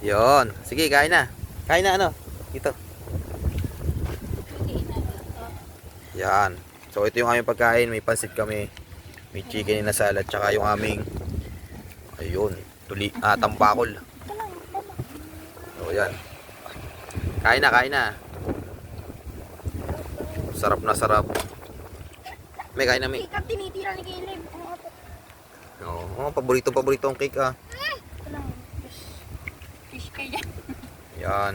Yon. Sige, kain na. Kain na ano? Ito. Yan. So ito yung aming pagkain. May pansit kami. May chicken na salad. Tsaka yung aming ayun. Tuli, ah, tampakol. So yan. Kain na, kain na. Sarap na sarap. May kain na may. Ikaw tinitira ni Caleb. Oo, oh, paborito paborito ang cake ah. Kayo dyan. Yan.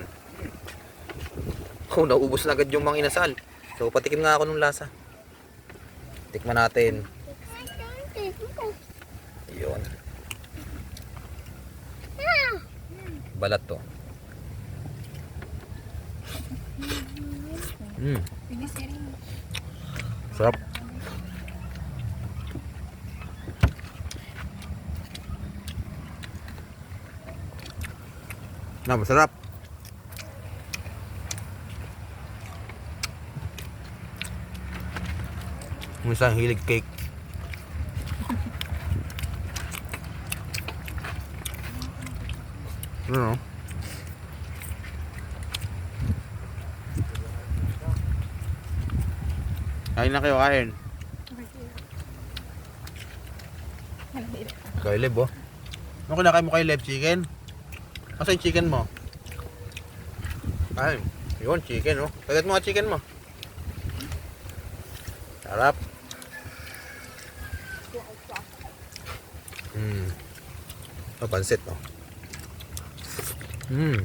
Oh, naubos na agad yung mga inasal. So, patikim nga ako ng lasa. Tikman natin. Yun. Balat to. Mm, Pinisirin. sarap. Na, masarap. Isang hilig cake. Ano? Kain na kayo, kain. Kay Leb, oh. Ano kinakain mo kay Leb? Chicken? Asa yung chicken mo? Ay, yun, chicken, oh. Kagat mo nga chicken mo. Sarap. Hmm. Oh, pansit, oh. Hmm.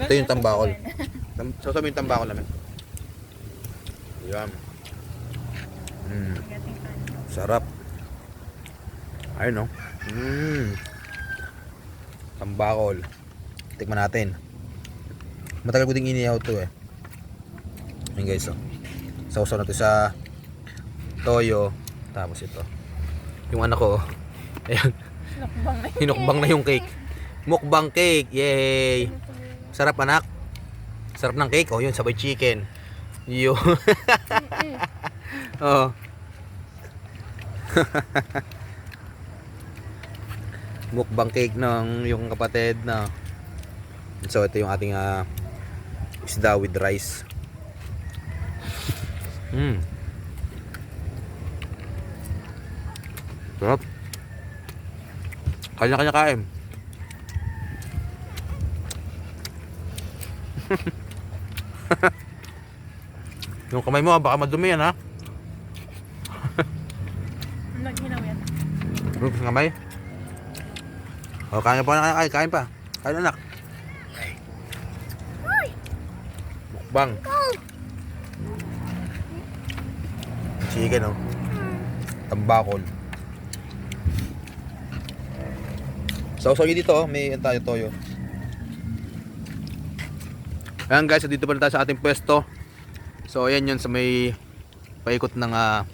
Ito yung tambakol. Tam Sasabi yung tambakol namin. Yan. Hmm. Sarap. Ayun, no? Mmm. Tambakol. Tikman natin. Matagal ko ding inihaw to eh. Ayun guys, oh. Sausaw na to sa toyo. Tapos ito. Yung anak ko, oh. Ayan. Nakbang na. Hinukbang na yung cake. Mukbang cake. Yay! Sarap anak. Sarap ng cake. Oh, yun, sabay chicken. Yun. oh. Mukbang cake ng yung kapatid na. So ito yung ating ah, isda with rice. Mm. Sarap. Kanya-kanya kain. yung kamay mo, ah, baka madumi yan ha. Naghinaw yan. Kamay. O, kain pa na kain, kain pa. Kain anak. Mukbang. Chicken oh. Tambakol. Sausaw nyo dito oh, may tayo toyo. Ayan guys, dito pa na tayo sa ating pwesto. So ayan yun sa may paikot ng ah,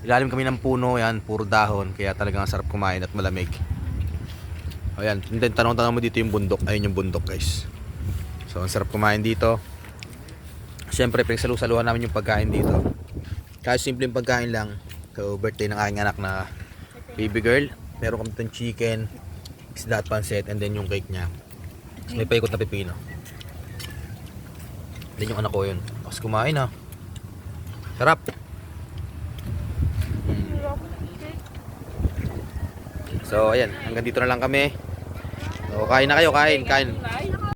ilalim kami ng puno, yan, puro dahon. Kaya talagang ang sarap kumain at malamig. Ayan, then tanong-tanong mo dito yung bundok. Ayun yung bundok guys. So ang sarap kumain dito. Siyempre, pinagsalu-saluhan namin yung pagkain dito. Kahit simpleng pagkain lang. So birthday ng aking anak na baby girl. Meron kami itong chicken, isda at pancit, and then yung cake niya. May paikot na pipino. Then yung anak ko yun. Tapos kumain ha. Sarap. So, ayan. Hanggang dito na lang kami. So, kain na kayo. Kain, kain.